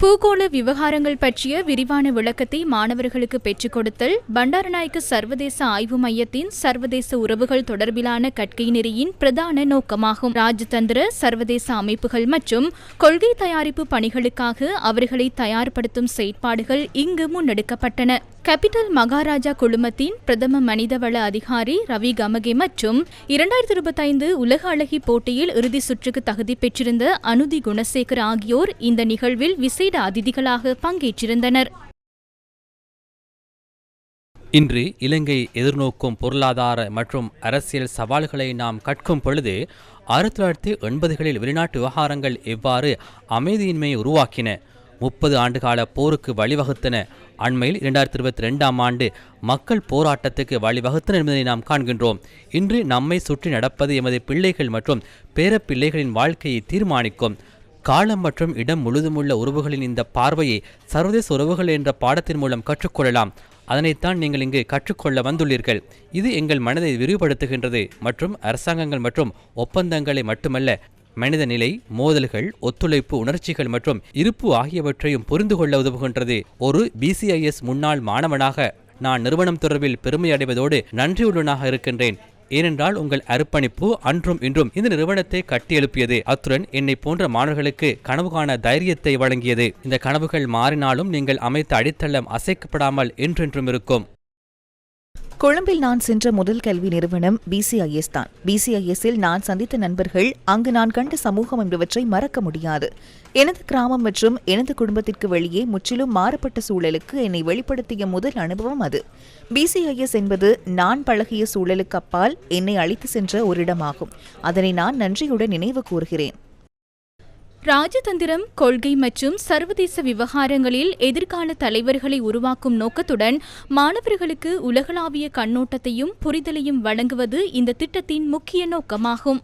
பூகோள விவகாரங்கள் பற்றிய விரிவான விளக்கத்தை மாணவர்களுக்கு பெற்றுக் கொடுத்தல் பண்டாரநாயக்க சர்வதேச ஆய்வு மையத்தின் சர்வதேச உறவுகள் தொடர்பிலான கற்கை நெறியின் பிரதான நோக்கமாகும். ராஜதந்திர சர்வதேச அமைப்புகள் மற்றும் கொள்கை தயாரிப்பு பணிகளுக்காக அவர்களை தயார்படுத்தும் செயற்பாடுகள் இங்கு முன்னெடுக்கப்பட்டன. கேபிட்டல் மகாராஜா குழுமத்தின் பிரதம மனிதவள அதிகாரி ரவி கமகே மற்றும் இரண்டாயிரத்தி இருபத்தைந்து உலக அழகி போட்டியில் இறுதி சுற்றுக்கு தகுதி பெற்றிருந்த அனுதி குணசேகர் ஆகியோர் இந்த நிகழ்வில் விசை விசேட அதிதிகளாக பங்கேற்றிருந்தனர். இன்று இலங்கை எதிர்நோக்கும் பொருளாதார மற்றும் அரசியல் சவால்களை நாம் கற்கும் பொழுது ஆயிரத்தி தொள்ளாயிரத்தி எண்பதுகளில் வெளிநாட்டு விவகாரங்கள் எவ்வாறு அமைதியின்மையை உருவாக்கின. முப்பது ஆண்டுகால போருக்கு வழிவகுத்தன. அண்மையில் இரண்டாயிரத்தி இருபத்தி ரெண்டாம் ஆண்டு மக்கள் போராட்டத்துக்கு வழிவகுத்தன என்பதை நாம் காண்கின்றோம். இன்று நம்மை சுற்றி நடப்பது எமது பிள்ளைகள் மற்றும் பேரப்பிள்ளைகளின் வாழ்க்கையை தீர்மானிக்கும். காலம் மற்றும் இடம் முழுதுமுள்ள உறவுகளின் இந்த பார்வையை சர்வதேச உறவுகள் என்ற பாடத்தின் மூலம் கற்றுக்கொள்ளலாம். அதனைத்தான் நீங்கள் இங்கு கற்றுக்கொள்ள வந்துள்ளீர்கள். இது எங்கள் மனதை விரிவுபடுத்துகின்றது மற்றும் அரசாங்கங்கள் மற்றும் ஒப்பந்தங்களை மட்டுமல்ல மனித நிலை மோதல்கள் ஒத்துழைப்பு உணர்ச்சிகள் மற்றும் இருப்பு ஆகியவற்றையும் புரிந்து கொள்ள உதவுகின்றது. ஒரு பிசிஐஎஸ் முன்னாள் மாணவனாக நான் நிறுவனம் தொடர்பில் பெருமை அடைவதோடு நன்றியுள்ளனாக இருக்கின்றேன். ஏனென்றால் உங்கள் அர்ப்பணிப்பு அன்றும் இன்றும் இந்த நிறுவனத்தை கட்டியெழுப்பியது. அத்துடன் என்னை போன்ற மாணவர்களுக்கு கனவு காண தைரியத்தை வழங்கியது. இந்த கனவுகள் மாறினாலும் நீங்கள் அமைத்த அடித்தளம் அசைக்கப்படாமல் என்றென்றும் இருக்கும். கொழும்பில் நான் சென்ற முதல் கல்வி நிறுவனம் பிசிஐஎஸ் தான். பிசிஐஎஸ்ஸில் நான் சந்தித்த நண்பர்கள் அங்கு நான் கண்ட சமூகம் என்பவற்றை மறக்க முடியாது. எனது கிராமம் மற்றும் எனது குடும்பத்திற்கு வெளியே முற்றிலும் மாறுபட்ட சூழலுக்கு என்னை வெளிப்படுத்திய முதல் அனுபவம் அது. பிசிஐஎஸ் என்பது நான் பழகிய சூழலுக்கு அப்பால் என்னை அழைத்து சென்ற ஒரு இடமாகும். அதனை நான் நன்றியுடன் நினைவு கூறுகிறேன். ராஜதந்திரம் கொள்கை மற்றும் சர்வதேச விவகாரங்களில் எதிர்கால தலைவர்களை உருவாக்கும் நோக்கத்துடன் மாணவர்களுக்கு உலகளாவிய கண்ணோட்டத்தையும் புரிதலையும் வழங்குவது இந்த திட்டத்தின் முக்கிய நோக்கமாகும்.